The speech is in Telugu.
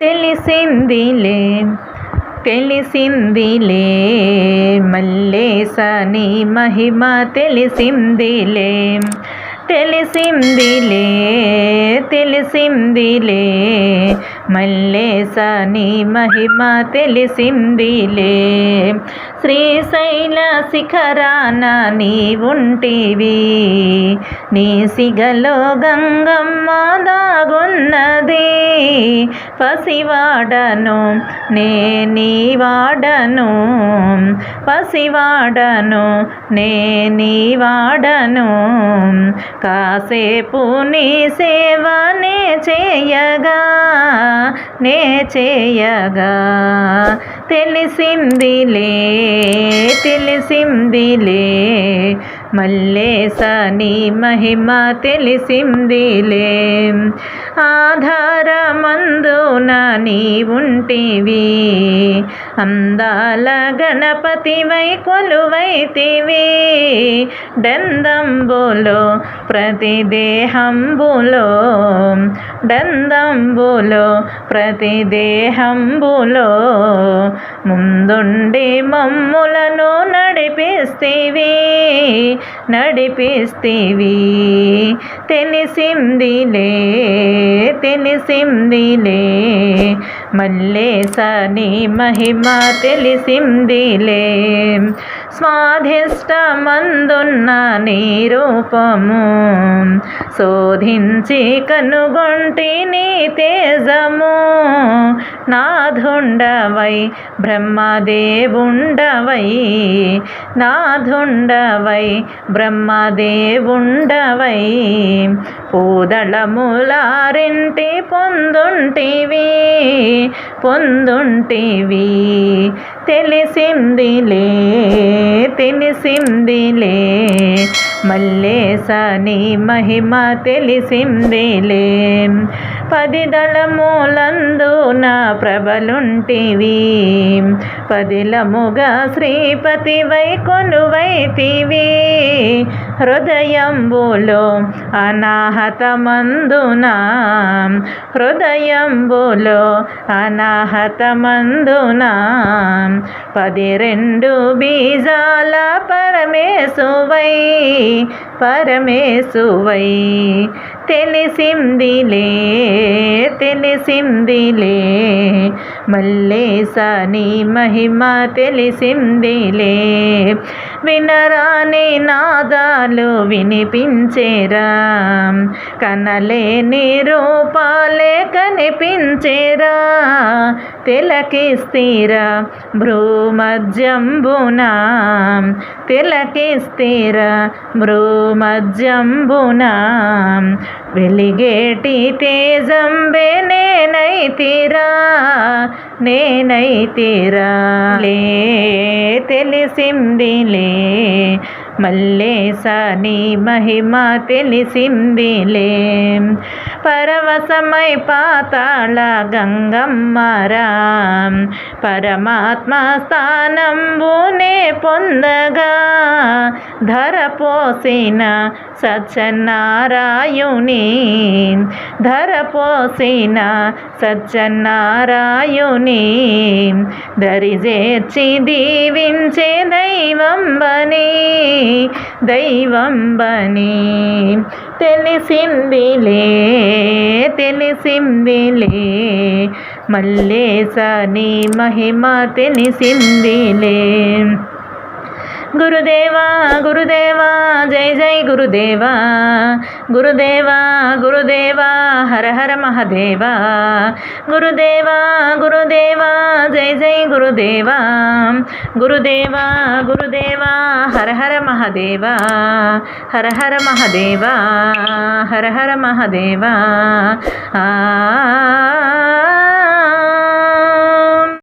తెలిసిందిలే తెలిసిందిలే. మల్లేసని మహిమ తెలిసిందిలే తెలిసిందిలే తెలిసిందిలే. మల్లేసని మహిమ తెలిసిందిలే. శ్రీశైల శిఖరాన నీ ఉంటివి నీ సిగలో గంగమ్మ దాగున్నది. పసివాడను నే నీ వాడను. పసివాడను నే నీ వాడను. కాసేపు నీ సేవనే చేయగా నే చేయగా. తెలిసిందిలే తెలిసిందిలే. మల్లేసని మహిమ తెలిసిందిలే. ఆధారమందున నీ ఉంటివి అందాల గణపతివై కొలువైతివి. డందంబులో ప్రతి దేహంబులో. డందంబులో ప్రతి దేహంబులో. ముందుండి మమ్ములను నడిపిస్తేవి. నడిపిస్తేవి. తెలిసిందిలే తెలిసిందిలే. మల్లేసని మహిమ తెలిసిందిలే. స్వాధిష్టమందున్న నీ రూపము శోధించి కనుగొంటి నీ తేజము నాథుండవై బ్రహ్మదేవుండవై నాథుండవై బ్రహ్మదేవుండవై. పూదళములారింటి పొందుంటివి పొందుంటివి. తెలిసిందిలే తెలిసిందిలే. మల్లేసని మహిమ తెలిసిందిలే. పది నా ప్రభలుంటివి పదిలముగా శ్రీపతివై కొనువైతివి హృదయంబులో అనాహతమందున. హృదయంబులో అనాహతమందున. పది రెండు బీజాల పరమేశువై పరమేశువై. తెలిసిందిలే తెలిసిందిలే. మల్లేసని మహిమ తెలిసిందిలే. వినరాని నాదాలు వినిపించేరా. కనలేని రూపాలే కనిపించేరా. తిలకిస్తీరా భ్రూమధ్యంబున. తిలకిస్తీరా భ్రూమధ్యంబున. వెలిగేటి తేజంబే నేనైతిరా. నేనైతేరా లే తెలిసిందిలే. మల్లేసని మహిమ తెలిసిందిలే. పరవశమై పాతాళ గంగమ్మరా. పరమాత్మ స్థానంబునే పొందగా. ధర పోసిన సత్యనారాయుని ధర పోసిన సత్యనారాయుని దరిజేర్చి దీవించే దైవం బనీ దైవంబని తెలిసిందిలే తెలిసిందిలే మల్లేసని మహిమ తెలిసిందిలే గురుదేవా గురు గురుదేవా గురుదేవా గురుదేవా హర హర మహదేవా గురుదేవా గురుదేవా జై జై గురుదేవా గురుదేవా గురుదేవా హర హర మహదేవా హర హర మహదేవా హర హర మహదేవా ఆ